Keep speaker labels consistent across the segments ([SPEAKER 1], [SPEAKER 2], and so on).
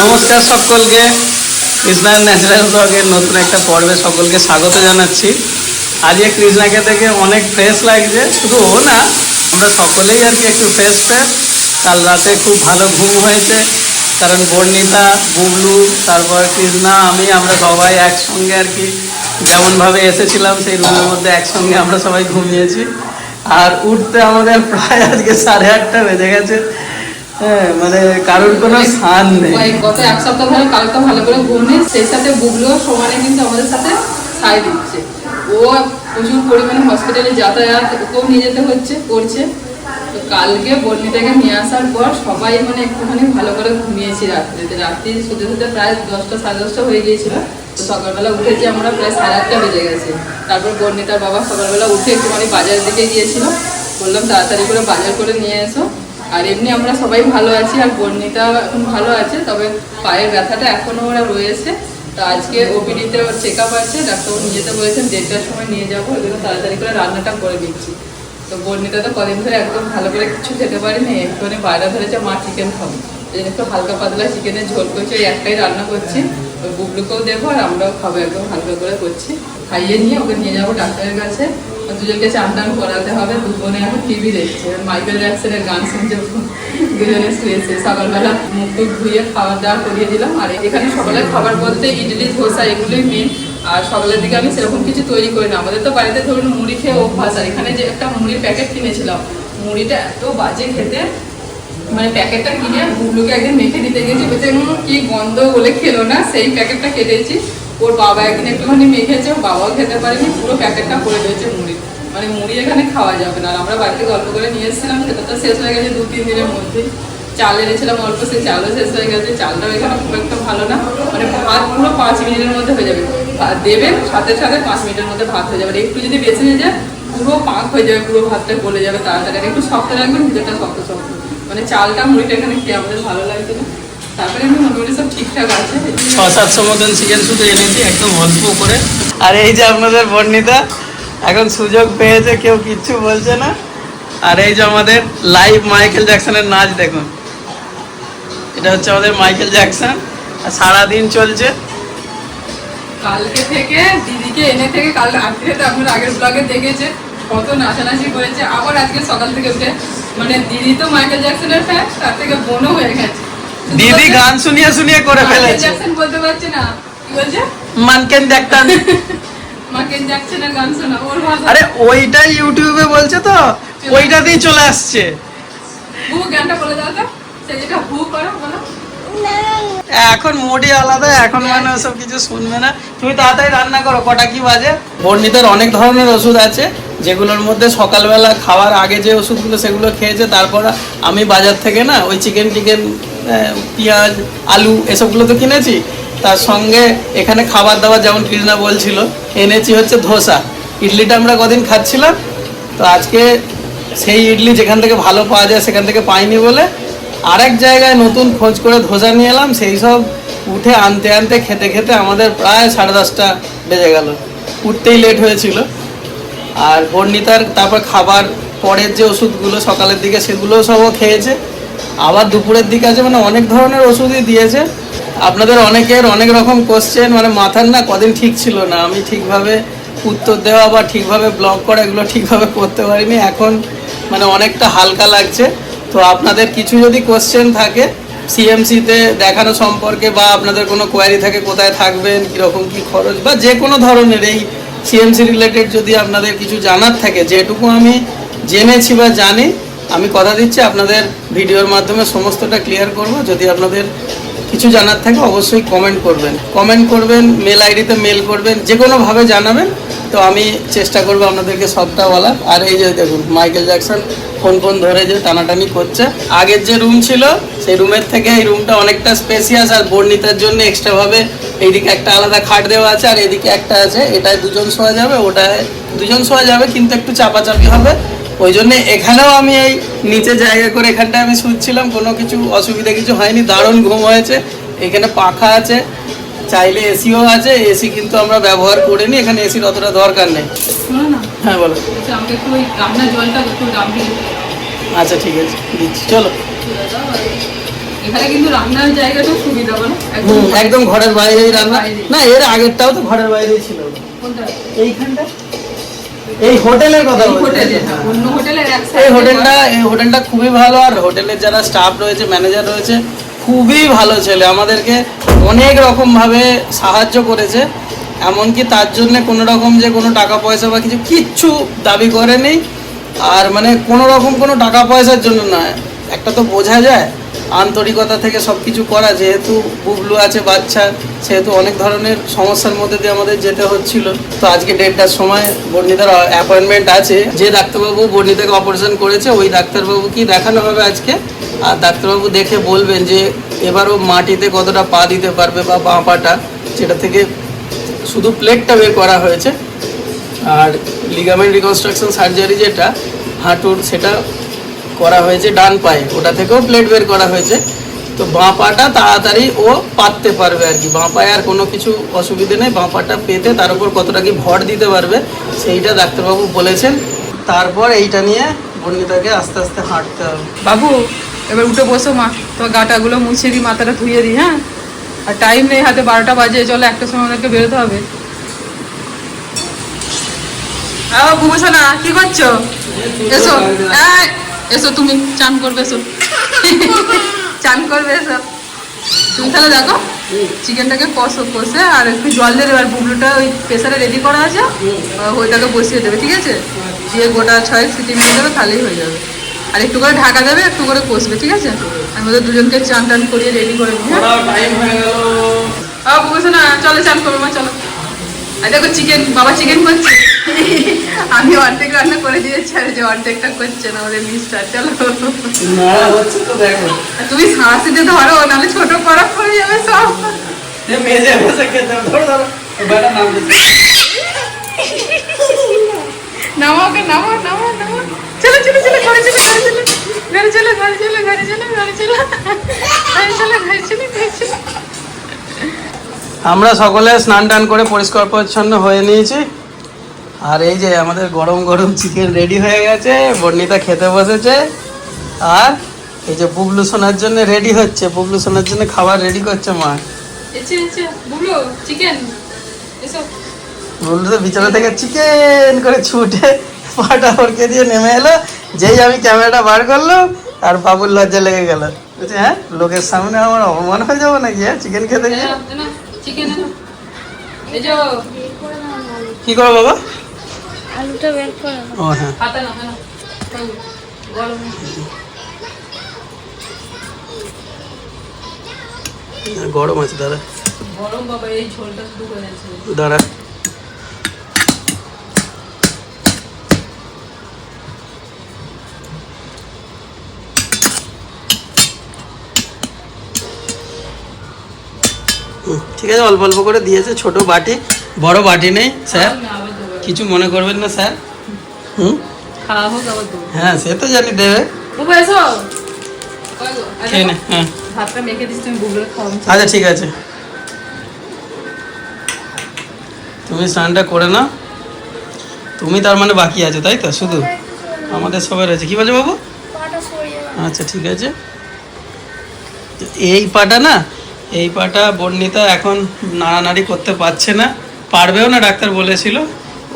[SPEAKER 1] নমস্কার সকলকে। কৃষ্ণার ন্যাচারাল ব্লগের নতুন একটা পর্বে সকলকে স্বাগত জানাচ্ছি। আজকে কৃষ্ণাকে থেকে অনেক ফ্রেশ লাগছে। শুধু ও না, আমরা সকলেই আর কি একটু ফ্রেশ ফ্রেশ কাল রাতে খুব ভালো ঘুম হয়েছে। কারণ বর্ণিতা, বুবলু, তারপর কৃষ্ণা, আমি, আমরা সবাই একসঙ্গে আর কি যেমনভাবে এসেছিলাম, সেই রুমের মধ্যে একসঙ্গে আমরা সবাই ঘুমিয়েছি। আর উঠতে আমাদের প্রায় আজকে সাড়ে আটটা বেজে গেছে। হ্যাঁ মানে কারোর কোনো স্থান নেই।
[SPEAKER 2] গত এক সপ্তাহ ধরে কালকে ভালো করে ঘুম নেই, সেই সাথে বুবলুও সমানে কিন্তু আমাদের সাথে সাই দিচ্ছে। ও প্রচুর পরিমাণে হসপিটালে যাতায়াত, ওকেও নিয়ে যেতে হচ্ছে, করছে। তো কালকে বর্ণিতাকে নিয়ে আসার পর সবাই মানে একটুখানি ভালো করে ঘুমিয়েছি রাত্রিতে রাত্রি শুতে শুতে প্রায় দশটা, সাড়ে দশটা হয়ে গিয়েছিল। তো সকালবেলা উঠেছি আমরা প্রায় সাড়ে আটটা বেজে গেছে। তারপর বর্ণিতার বাবা সকালবেলা উঠে একটুখানি বাজারের দিকে গিয়েছিল। বললাম, তাড়াতাড়ি করে বাজার করে নিয়ে এসো। আর এমনি আমরা সবাই ভালো আছি আর বর্ণিতা এখন ভালো আছে, তবে পায়ের ব্যথাটা এখনও ওরা রয়েছে। তো আজকে ওপিডিতে ওর চেক আপ আছে, ডাক্তারবাবু নিয়ে যেতে বলেছেন দেড়টার সময় নিয়ে যাব, ওই জন্য তাড়াতাড়ি করে রান্নাটা করে দিচ্ছি। তো বর্ণিতা তো কদিন ধরে একদম ভালো করে কিছু খেতে পারেনি, একটুখানি বাইরে ধরেছে, মা চিকেন খাব। এই জন্য একটু হালকা পাতলা চিকেনের ঝোল করছি, ওই একটাই রান্না করছি। ওই বুবলুকেও দেবো আর আমরাও খাব, একদম হালকা করে করছি। খাইয়ে নিয়ে ওকে নিয়ে যাব ডাক্তারের কাছে। দুজনকে চান টান করাতে হবে। দুজনে এখন টিভি দেখছে। মাইকেল জ্যাকসনের গান শুনছে দুজনে শুয়েছে। সকালবেলা মুখ টুক ধুয়ে খাওয়া দাওয়া করিয়ে দিলাম। আর এখানে সকালের খাবার বলতে ইডলি, ধোসা এগুলোই মেন আর সকালের দিকে আমি সেরকম কিছু তৈরি করি না। আমাদের তো বাড়িতে ধরুন মুড়ি খেয়ে অভ্যাস। আর এখানে যে একটা মুড়ির প্যাকেট কিনেছিলাম, মুড়িটা এত বাজে খেতে। মানে প্যাকেটটা কিনে বুবলুকে একদিন মেখে দিতে গেছি বলছে কি গন্ধ বলে খেলো না? সেই প্যাকেটটা কেটেছি। ওর বাবা একদিন একটুখানি মেখেছে ওর বাবাও খেতে পারেনি, পুরো প্যাকেটটা করে দিয়েছে মুড়ি মানে মুড়ি এখানে খাওয়া যাবে না। আর আমরা বাড়িতে গল্প করে নিয়ে এসেছিলাম, সেটা তো শেষ হয়ে গেছে দু, তিন দিনের মধ্যে চাল এনেছিলাম অল্প, সেই চালও শেষ হয়ে গেছে। চালটাও এখানে খুব একটা ভালো না। মানে ভাত পুরো পাঁচ মিনিটের মধ্যে হয়ে যাবে। দেবেন সাথে সাথে পাঁচ মিনিটের মধ্যে ভাত হয়ে যাবে। একটু যদি বেছে নিয়ে যায়, পুরো পাক হয়ে যাবে, পুরো ভাতটা গলে যাবে তাড়াতাড়ি। একটু শক্ত রাখবেন ভিতরটা শক্ত শক্ত। মানে চালটা, মুড়িটা এখানে খেয়ে আমাদের ভালো লাগছে না।
[SPEAKER 1] ছ সাতশো মতন চিকেন শুধু এনেছি একদম অল্প করে। আর এই যে আপনাদের বর্ণিতা এখন সুযোগ পেয়েছে কেউ কিচ্ছু বলছে না। আর এই যে আমাদের লাইভ মাইকেল জ্যাকসনের নাচ দেখুন। এটা হচ্ছে আমাদের মাইকেল জ্যাকসন আর সারাদিন চলছে।
[SPEAKER 2] কালকে থেকে দিদিকে এনে থেকে কাল রাত্রে তো আপনার আগের ব্লগে দেখেছে কত নাচানাচি করেছে। আবার আজকে সকাল থেকে উঠে মানে দিদি তো মাইকেল জ্যাকসনের ফ্যান তার থেকে বোনও হয়ে গেছে।
[SPEAKER 1] দিদি গান শুনিয়ে শুনিয়ে করে ফেলেছে।
[SPEAKER 2] বলতে পারছে না। কি বলছে?
[SPEAKER 1] মানকেন
[SPEAKER 2] ভাষা
[SPEAKER 1] আরে ওইটা ইউটিউবে বলছে তো ওইটাতেই চলে আসছে।
[SPEAKER 2] হু গানটা বলে দাও তো। সে হু করো বলো।
[SPEAKER 1] এখন মোডই আলাদা এখন মানে ওসব কিছু শুনবে না। তুমি তাড়াতাড়ি রান্না করো কটা কি বাজে? বর্ণিতার অনেক ধরনের ওষুধ আছে যেগুলোর মধ্যে সকালবেলা খাওয়ার আগে যে ওষুধগুলো সেগুলো খেয়েছে তারপর আমি বাজার থেকে না ওই চিকেন টিকেন পেঁয়াজ, আলু এসবগুলো তো কিনেছি। তার সঙ্গে এখানে খাবার দাবার যেমন কৃষ্ণা বলছিল এনেছি হচ্ছে ধোসা। ইডলিটা আমরা কদিন খাচ্ছিলাম, তো আজকে সেই ইডলি যেখান থেকে ভালো পাওয়া যায় সেখান থেকে পাইনি বলে আরেক জায়গায় নতুন খোঁজ করে ধোসা নিয়ে এলাম, সেই সব উঠে আনতে আনতে খেতে খেতে আমাদের প্রায় সাড়ে দশটা বেজে গেল। উঠতেই লেট হয়েছিল। আর বর্ণিতার তারপর খাবার, পরের যে ওষুধগুলো সকালের দিকে সেগুলোও সবও খেয়েছে। আবার দুপুরের দিকে আছে মানে অনেক ধরনের ওষুধই দিয়েছে। আপনাদের অনেকের অনেক রকম কোশ্চেন মানে মাথার না কদিন ঠিক ছিল না। আমি ঠিকভাবে উত্তর দেওয়া বা ঠিকভাবে ব্লগ করা এগুলো ঠিকভাবে করতে পারিনি। এখন মানে অনেকটা হালকা লাগছে। তো আপনাদের কিছু যদি কোশ্চেন থাকে সিএমসিতে দেখানো সম্পর্কে বা আপনাদের কোনো কোয়ারি থাকে, কোথায় থাকবেন, কীরকম কী খরচ, বা যে কোনো ধরনের এই সিএমসি রিলেটেড যদি আপনাদের কিছু জানার থাকে, যেটুকু আমি জেনেছি বা জানি আমি কথা দিচ্ছি, আপনাদের ভিডিওর মাধ্যমে সমস্তটা ক্লিয়ার করব। যদি আপনাদের কিছু জানার থাকে, অবশ্যই কমেন্ট করবেন। কমেন্ট করবেন মেল আইডিতে মেল করবেন যে কোনোভাবে জানাবেন, তো আমি চেষ্টা করব আপনাদেরকে সবটা বলার। আর এই যে দেখুন মাইকেল জ্যাকসন ফোন ফোন ধরে যে টানাটানি করছে। আগের যে রুম ছিল, সেই রুমের থেকে এই রুমটা অনেকটা স্পেসিয়াস আর বর্ণিতার জন্য এক্সট্রাভাবে এইদিকে একটা আলাদা খাট দেওয়া আছে আর এদিকে একটা আছে। এটায় দুজন শোয়া যাবে, ওটায় দুজন শোয়া যাবে, কিন্তু একটু চাপাচাপি হবে। ওই জন্য এখানেও আমি এই নিচে জায়গা করে এখানটায় আমি শুচ্ছিলাম কোনো কিছু অসুবিধা কিছু হয়নি দারুণ ঘুম হয়েছে এখানে পাখা আছে চাইলে এসিও আছে এসি কিন্তু আমরা ব্যবহার করিনি এখানে এসির অতটা দরকার নেই। হ্যাঁ বলো।
[SPEAKER 2] দিয়ে
[SPEAKER 1] আচ্ছা ঠিক আছে দিচ্ছি চলো। একদম ঘরের বাইরেই রান্না। না এর আগেরটাও তো ঘরের বাইরেই ছিল। এইখানটা? এই হোটেলের কথা
[SPEAKER 2] এই হ্যাঁ, অন্য হোটেলের
[SPEAKER 1] এই হোটেলটা এই হোটেলটা খুবই ভালো আর হোটেলের যারা স্টাফ রয়েছে ম্যানেজার রয়েছে খুবই ভালো ছেলে। আমাদেরকে অনেক রকম ভাবে সাহায্য করেছে। এমনকি তার জন্য কোনো রকম যে কোনো টাকা পয়সা বা কিছু কিচ্ছু দাবি করেনি। আর মানে কোনো রকম কোনো টাকা পয়সার জন্য নয়। একটা তো বোঝা যায়। আন্তরিকতা থেকে সব কিছু করা, যেহেতু বুবলু আছে, বাচ্চা, সেহেতু অনেক ধরনের সমস্যার মধ্যে দিয়ে আমাদের যেতে হচ্ছিল। তো আজকে দেড়টার সময় বর্ণিতার অ্যাপয়েন্টমেন্ট আছে। যে ডাক্তারবাবু বর্ণিতাকে অপারেশন করেছে, ওই ডাক্তারবাবুকেই দেখানো হবে আজকে? আর ডাক্তারবাবু দেখে বলবেন যে, এবারও মাটিতে কতটা পা দিতে পারবে বা বাঁ পাটা যেটা থেকে শুধু প্লেটটা বের করা হয়েছে। আর লিগামেন্ট রিকনস্ট্রাকশন সার্জারি যেটা, হাঁটুর, সেটা করা হয়েছে ডান পায়ে। ওটা থেকেও প্লেট বের করা হয়েছে। তো বাঁ পাটা তাড়াতাড়ি ও পাততে পারবে আর কি। বাঁ পায়ে আর কোনো কিছু অসুবিধে নেই। বাঁ পাটা পেতে তার উপর কতটা কি ভর দিতে পারবে সেইটা ডাক্তারবাবু বলেছেন। তারপর এইটা নিয়ে বর্ণিতাকে আস্তে আস্তে হাঁটতে হবে।
[SPEAKER 2] বাবু এবার উঠে বসো মা। তোমার গাটাগুলো মুছে দিই মাথাটা ধুয়ে দিই হ্যাঁ? আর টাইম নেই হাতে বারোটা বাজে চলো একটা সময় ওদেরকে বেরোতে হবে। আও ঘুমোছো না কি করছ? এসো। এসো তুমি চান করবে এসো। চান করবে এসো। তুমি তাহলে দেখো চিকেনটাকে কষো কষে আর একটু জল দিয়ে দেবে আর বুবলুটা ওই প্রেসারে রেডি করা আছে ওইটাকে বসিয়ে দেবে ঠিক আছে? দিয়ে গোটা ছয় সিটি মেরে দেবে তাহলেই হয়ে যাবে। আর একটু করে ঢাকা দেবে একটু করে কষবে ঠিক আছে? আমি ওদের দুজনকে চান টান করিয়ে রেডি করে দিই হ্যাঁ? বুঝছ না চলো চান করবে মা চলো। আর দেখো চিকেন বাবা চিকেন করছে। আমি অর্ধেক রান্না করে দিয়েছি আর যে অর্ধেকটা করছে না আমাদের মিস্টার চলো। তুমি সাঁড়াশিতে ধরো নাহলে ছোট করা হয়ে যাবে সব।
[SPEAKER 1] মেজে বসে খেতে। ধরো ধরো। নাম
[SPEAKER 2] নামাও ওকে নামাও নামাও নামাও। চলো চলো চলো ঘরে চলো ঘরে চলো। ঘরে চলো ঘরে চলো ঘরে চলো ঘরে চলো। ঘরে চলো ঘরে চলো ঘরে চলো।
[SPEAKER 1] আমরা সকলে স্নান টান করে পরিষ্কার পরিচ্ছন্ন হয়ে নিয়েছি। আর এই যে আমাদের গরম গরম চিকেন রেডি হয়ে গেছে বর্ণিতা খেতে বসেছে। আর এই যে বুবলু সোনার জন্য রেডি হচ্ছে বুবলু সোনার জন্য খাবার রেডি করছে মা।
[SPEAKER 2] বুবলু
[SPEAKER 1] তো বিছানা থেকে চিকেন করে ছুটে পাটা ফরকে দিয়ে নেমে এলো। যেই আমি ক্যামেরাটা বার করলাম আর বাবুর লজ্জা লেগে গেল। হ্যাঁ লোকের সামনে আমার অপমান হয়ে যাব নাকি হ্যাঁ চিকেন খেতে গিয়ে?
[SPEAKER 2] চিকেন এই যে
[SPEAKER 1] কি করো বাবা?
[SPEAKER 3] আলুটা বের করো।
[SPEAKER 1] ও হ্যাঁ।
[SPEAKER 2] হাতা না না গরম
[SPEAKER 1] গরম আছে দাদা।
[SPEAKER 2] গরম বাবা এই ঝোলটা শুরু করেছে
[SPEAKER 1] দাঁড়া। ঠিক আছে অল্প অল্প করে দিয়েছে ছোট বাটি বড় বাটি নেই স্যার। কিছু মনে করবেন না স্যার। হুম? হ্যাঁ সে তো জানি দেবে। হ্যাঁ। আচ্ছা ঠিক আছে। তুমি স্নানটা করে নাও। তুমি তার মানে বাকি আছো তাই তো? শুধু আমাদের সবাই রয়েছে। কি বলছো বাবু?
[SPEAKER 3] পাটা সরিয়ে দাও।
[SPEAKER 1] আচ্ছা ঠিক আছে। তো এই পাটা না এই পাটা বর্ণিতা এখন নাড়ানাড়ি করতে পারছে না। পারবেও না ডাক্তার বলেছিল।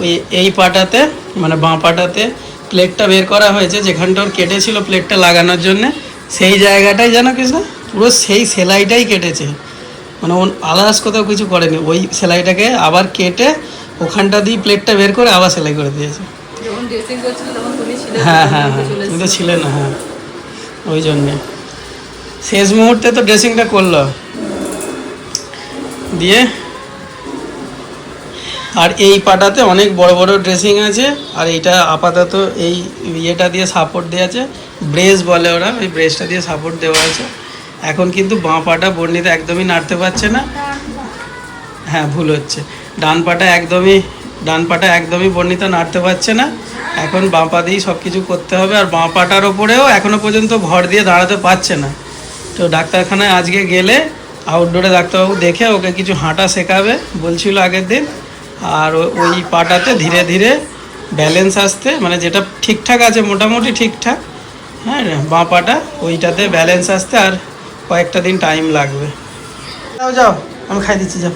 [SPEAKER 1] ওই এই পাটাতে মানে বাঁ পাটাতে প্লেটটা বের করা হয়েছে যেখানটা ওর কেটেছিল প্লেটটা লাগানোর জন্যে। সেই জায়গাটাই জানো কিছু পুরো সেই সেলাইটাই কেটেছে। মানে ও আলাস কোথাও কিছু করেনি। ওই সেলাইটাকে আবার কেটে ওখানটা দিয়ে প্লেটটা বের করে আবার সেলাই করে দিয়েছে। হ্যাঁ হ্যাঁ হ্যাঁ।
[SPEAKER 2] চলে
[SPEAKER 1] তুমি তো ছিলে না হ্যাঁ। ওই জন্যে। শেষ মুহূর্তে তো ড্রেসিংটা করল। দিয়ে। আর এই পাটাতে অনেক বড় বড় ড্রেসিং আছে, আর এইটা আপাতত এই ইয়েটা দিয়ে সাপোর্ট দেওয়া আছে ব্রেস বলে ওরা ওই ব্রেসটা দিয়ে সাপোর্ট দেওয়া আছে। এখন কিন্তু বাঁ পাটা বর্ণিতে একদমই নাড়তে পারছে না। হ্যাঁ ভুল হচ্ছে। ডান পাটা একদমই, ডান পাটা একদমই বর্ণিতা নাড়তে পারছে না। এখন বাঁ পা দিয়েই সব কিছু করতে হবে, আর বাঁ পাটার ওপরেও এখনও পর্যন্ত ভর দিয়ে দাঁড়াতে পারছে না। তো ডাক্তারখানায় আজকে গেলে আউটডোরে ডাক্তারবাবু দেখে ওকে কিছু হাঁটা শেখাবে বলছিল আগের দিন। আর ওই পাটাতে ধীরে ধীরে ব্যালেন্স আসতে মানে যেটা ঠিকঠাক আছে মোটামুটি ঠিকঠাক হ্যাঁ বাঁ পাটা ওইটাতে ব্যালেন্স আসতে আর কয়েকটা দিন টাইম লাগবে। যাও যাও আমি খাই দিচ্ছি যাও।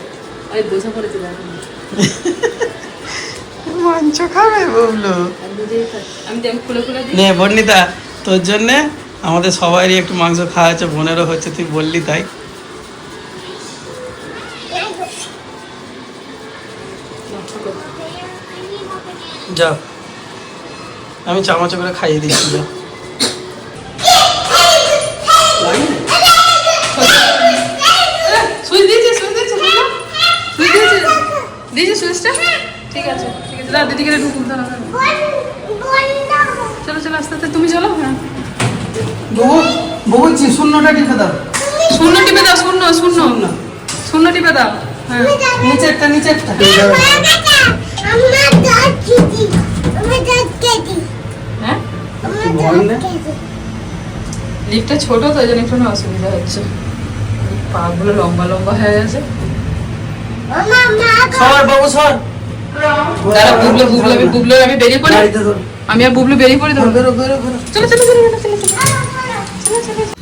[SPEAKER 1] মাংস খাবে বলল। নে বর্ণিতা তোর জন্যে আমাদের সবারই একটু মাংস খাওয়া হচ্ছে বোনেরও হচ্ছে তুই বললি তাই। যাও আমি চামচ করে খাইয়ে দিচ্ছি যাও
[SPEAKER 2] সুইচ দিয়েছে সুইচ দিয়েছে শুনো সুইচ দিয়েছে। দিয়েছে সুইচটা? ঠিক আছে ঠিক আছে। দাও দিদিকে ঢুকুন দাঁড়া চলো চলো আস্তে আস্তে। তুমি চলো হ্যাঁ।
[SPEAKER 1] বলছি শূন্যটা টিপে দাও।
[SPEAKER 2] শূন্য টিপে দাও শূন্য শূন্য। শূন্য টিপে দাও হ্যাঁ।
[SPEAKER 1] নিচেরটা নিচেরটা।
[SPEAKER 2] হ্যাঁ
[SPEAKER 1] ভয় নেই?
[SPEAKER 2] লিফটটা ছোট তো জন্য একটু অসুবিধা হচ্ছে। পাগুলো লম্বা লম্বা হয়ে গেছে।
[SPEAKER 1] সর বাবু সর।
[SPEAKER 2] দাঁড়া বুবলো বুবলো আমি বুবলো আমি বেরিয়ে পড়ি। আমি আর বুবলো বেরিয়ে পড়ি চলো চলো চলো চলো চলো চলো।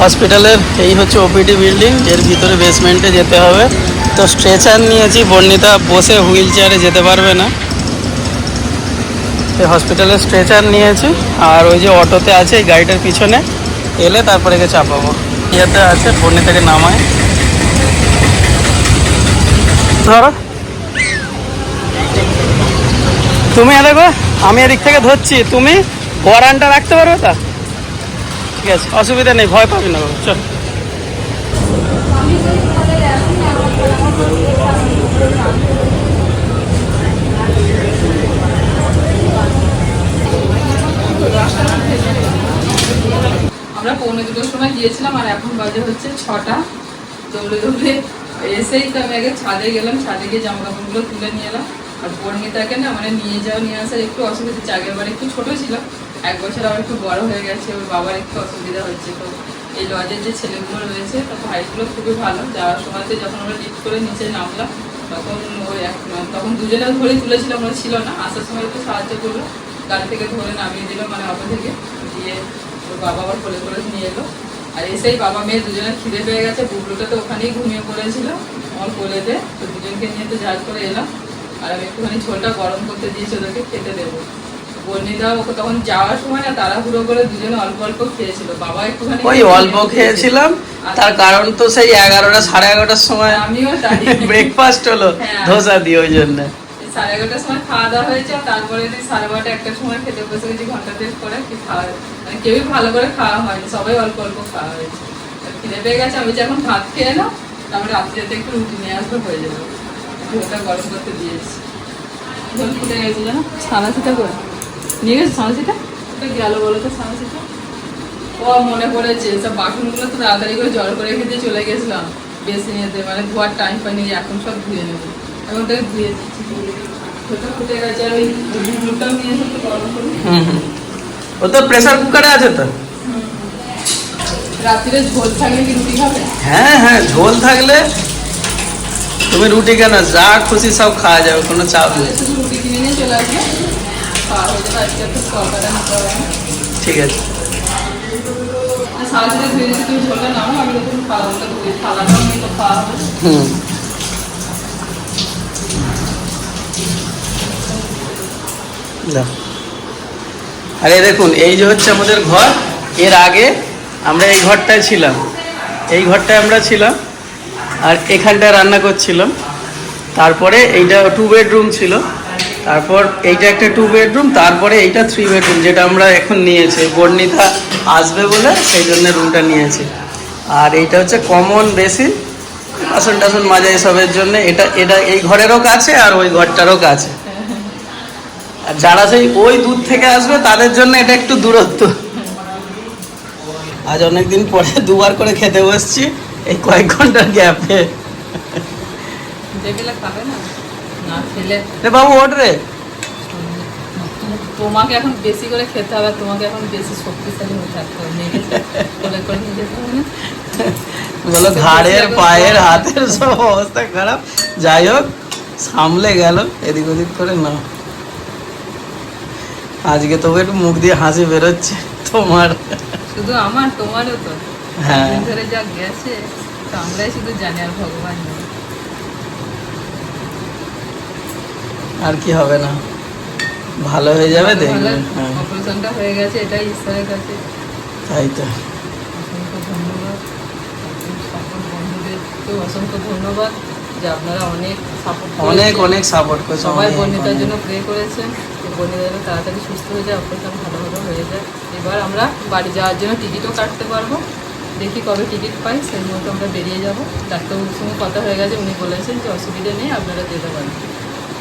[SPEAKER 1] হসপিটালের এই হচ্ছে ওপিডি বিল্ডিং এর ভিতরে বেসমেন্টে যেতে হবে। তো স্ট্রেচার নিয়েছি, বর্ণিতা বসে হুইল চেয়ারে যেতে পারবে না। এই হসপিটালের স্ট্রেচার নিয়েছি, আর ওই যে অটোতে আছে, এই গাড়িটার পিছনে। এলে তারপরে একে চাপাবো। ইয়েতে আছে, বর্ণিতাকে নামায়। ধরো। তুমি দেখো আমি এদিক থেকে ধরছি। তুমি ওয়ারানটা রাখতে পারবে তা? ঠিক আছে। অসুবিধা নেই ভয় পাবি না বাবা, চল।
[SPEAKER 2] আমরা পৌনে দুটোর সময় গিয়েছিলাম আর এখন বাজে হচ্ছে ছটা। দৌড়ে দৌড়ে এসেই তো আমি আগে ছাদে গেলাম ছাদে গিয়ে জামা কাপড়গুলো তুলে নিয়ে এলাম। আর পরিণীতাকে না মানে নিয়ে যাওয়া নিয়ে আসার একটু অসুবিধা হচ্ছে। আগের বার একটু ছোট ছিল এক বছর আবার একটু বড় হয়ে গেছে, ওর বাবার একটু অসুবিধা হচ্ছে, তো এই লজের যে ছেলেগুলো রয়েছে, তো ভাইগুলো খুবই ভালো। যাওয়ার সময়তে যখন আমরা লিফট করে নিচে নামলাম, তখন ওই এক- তখন দুজনে ধরে তুলেছিলাম ওরা ছিল না। আসার সময় একটু সাহায্য করল, গাড়ি থেকে ধরে নামিয়ে দিল মানে অটো থেকে, দিয়ে ওর বাবা আবার কোলে করে নিয়ে এলো। আর এসেই বাবা মেয়ে দুজনের খিদে পেয়ে গেছে, বুবলুটা তো ওখানেই ঘুমিয়ে পড়েছিল আমার কোলেতে। তো দুজনকে নিয়ে তো জাজ করে এলাম। আর আমি একটুখানি ঝোলটা গরম করতে দিয়েছি, ওদেরকে খেতে দেবো। ওকে তখন যাওয়ার সময় না তাড়াহুড়ো করে দুজনে অল্প অল্প খেয়েছিল। বাবা একটুখানি
[SPEAKER 1] ওই অল্প খেয়েছিলাম তার কারণ তো সেই এগারোটা সাড়ে এগারোটার সময়
[SPEAKER 2] আমিও
[SPEAKER 1] ব্রেকফাস্ট হলো
[SPEAKER 2] হ্যাঁ।
[SPEAKER 1] ধোসা দিয়ে ওই জন্য।
[SPEAKER 2] এই সাড়ে এগারোটার সময় খাওয়া দাওয়া হয়েছে তারপরে সাড়ে বারোটা একটার সময় খেতে বসে গেছি ঘণ্টা দেড় পরে কি খাওয়া মানে কেউই ভালো করে খাওয়া হয়নি সবাই অল্প অল্প খাওয়া হয়েছে। খিদে পেয়ে গেছে আমি যে এখন ভাত খেয়ে নাও তারপরে রাত্রিতে একটু রুটি নিয়ে আসবে হয়ে যাবে। গরম করতে দিয়েছি। ঝোল ফুটে গেছে জানো? ছানাচিটা করে। নিয়ে গেছে ছানাচিটা ওটা গেল বলো তো ছানাচিটা ও মনে পড়েছে সব বাসনগুলো তো তাড়াতাড়ি করে জল করে রেখে দিয়ে চলে গেছিলাম। বেশি নিতে মানে ধোয়ার টাইম পাইনি এখন সব ধুয়ে নেব। এখন ওটাকে ধুয়ে দিচ্ছি। ফুটে গেছে আর ওই গুলোটাও নিয়ে এসে
[SPEAKER 1] হুম হুম। ও তো প্রেসার কুকারে আছে তো?
[SPEAKER 2] রাত্রিরে ঝোল থাকলে কি রুটি খাবে?
[SPEAKER 1] হ্যাঁ হ্যাঁ ঝোল থাকলে তুমি রুটি কেন? যা খুশি সব খাওয়া যাবে কোনো চাপ নেই।
[SPEAKER 2] রুটি কিনে নিয়ে চলে আসবে।
[SPEAKER 1] ঠিক আছে।
[SPEAKER 2] হবে।
[SPEAKER 1] হুম। আরে দেখুন এই যে হচ্ছে আমাদের ঘর এর আগে আমরা এই ঘরটায় ছিলাম। এই ঘরটায় আমরা ছিলাম আর এখানটায় রান্না করছিলাম। তারপরে এইটা টু বেডরুম ছিল। তারপর এইটা একটা টু বেডরুম তারপরে এইটা থ্রি বেডরুম যেটা আমরা এখন নিয়েছি। বর্ণিতা আসবে বলে সেই জন্য রুমটা নিয়েছি। আর এইটা হচ্ছে কমন বেশি বাসন টাসন মাজা এসবের জন্য। এটা এটা এই ঘরেরও কাছে আর ওই ঘরটারও কাছে। আর যারা সেই ওই দূর থেকে আসবে, তাদের জন্য এটা একটু দূরত্ব। আজ অনেকদিন পরে দুবার করে খেতে বসছি, এই কয়েক ঘণ্টার গ্যাপে।
[SPEAKER 2] না? না খেলে
[SPEAKER 1] বাবু ওঠ রে।
[SPEAKER 2] তোমাকে এখন বেশি করে খেতে হবে তোমাকে এখন বেশি শক্তিশালী থাকতে হবে।
[SPEAKER 1] বলো ঘাড়ের পায়ের হাতের সব অবস্থা খারাপ। যাই হোক সামলে গেল এদিক ওদিক করে না আজকে তবু একটু মুখ দিয়ে হাসি বেরোচ্ছে তোমার।
[SPEAKER 2] শুধু আমার তোমারও তো।
[SPEAKER 1] হ্যাঁ।
[SPEAKER 2] ধরে যা গেছে তো আমরাই শুধু জানি আর ভগবান জানে।
[SPEAKER 1] আর কি হবে না? ভালো হয়ে যাবে দেখবে হ্যাঁ।
[SPEAKER 2] অপারেশনটা হয়ে গেছে এটাই ঈশ্বরের কাছে।
[SPEAKER 1] তাই তো।
[SPEAKER 2] অসংখ্য ধন্যবাদ। যে আপনারা অনেক সাপোর্ট
[SPEAKER 1] অনেক অনেক সাপোর্ট করছে
[SPEAKER 2] সবাই
[SPEAKER 1] অনেক,
[SPEAKER 2] জন্য প্রে করেছেন বর্ণিতা যেন তাড়াতাড়ি সুস্থ হয়ে যায় অপারেশন ভালোভাবে হয়ে যায়। এবার আমরা বাড়ি যাওয়ার জন্য টিকিটও কাটতে পারব। দেখি কবে টিকিট পাই সেই মতো আমরা বেরিয়ে যাব। ডাক্তারবাবুর সঙ্গে কথা হয়ে গেছে উনি বলেছেন যে অসুবিধা নেই আপনারা যেতে পারেন।